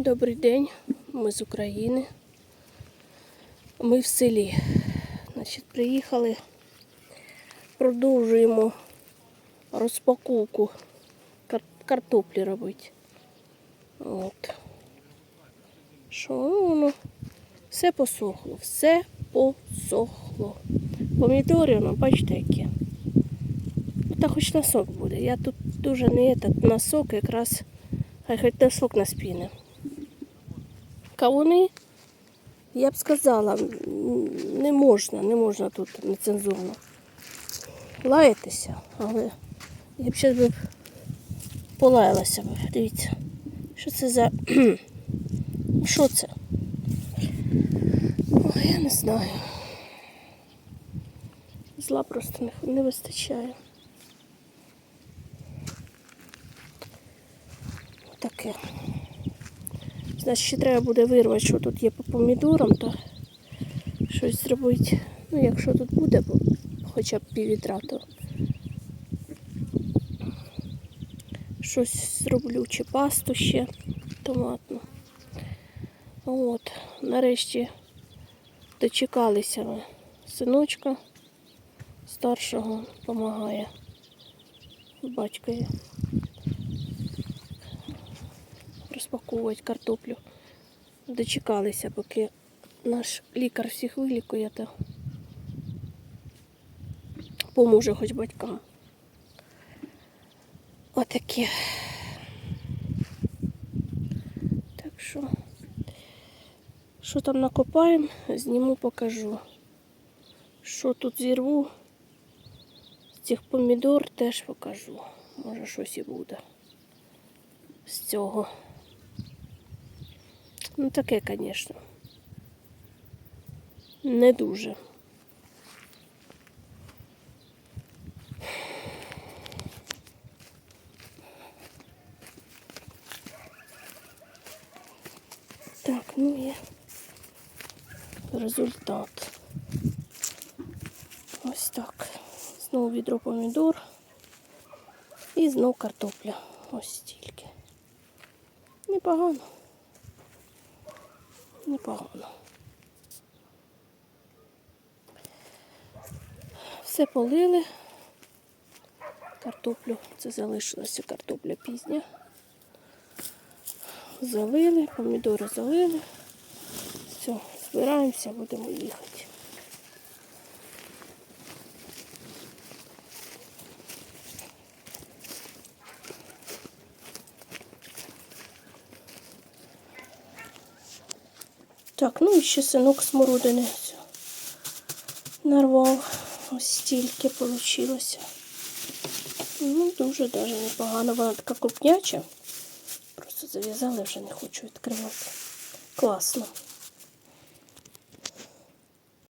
Добрий день, ми з України. Ми в селі. Значить, приїхали, продовжуємо розпаковку кар- картоплі робити. От. Що воно? Все посохло, все посохло. Помідори, воно, бачите, які. Ну, Та хоч на сок буде. Я тут дуже не этот, на якраз хай хоч на сок наспіне. Кавуни, я б сказала, не можна, не можна тут нецензурно лаятися, але я б б полаялася б. Дивіться, що це за. Що це? Ой, я не знаю. Зла просто не, не вистачає. Таке. Значить, ще треба буде вирвати, що тут є по помідорам, то щось зробити. Ну, якщо тут буде, бо хоча б піввітра, то щось зроблю, чи пасту ще томатну. От, нарешті дочекалися ми синочка старшого допомагає батькові розпаковувати картоплю. Дочекалися, поки наш лікар всіх вилікує, то поможе хоч батькам. Отаке. Так що, що там накопаємо, зніму, покажу. Що тут зірву, з цих помідор теж покажу. Може щось і буде з цього. Ну таке, звісно. Не дуже. Так, ну є результат. Ось так. Знову відро помідор. І знов картопля. Ось стільки. Непогано. Непогано. Все полили. Картоплю, це залишилася картопля пізня. Залили, помідори залили. Все, збираємося, будемо їхати. Так, ну і ще синок смородини. Нарвав. Ось стільки вийшло. Ну, дуже даже непогано. Вона така крупняча. Просто зав'язала, вже не хочу відкривати. Класно.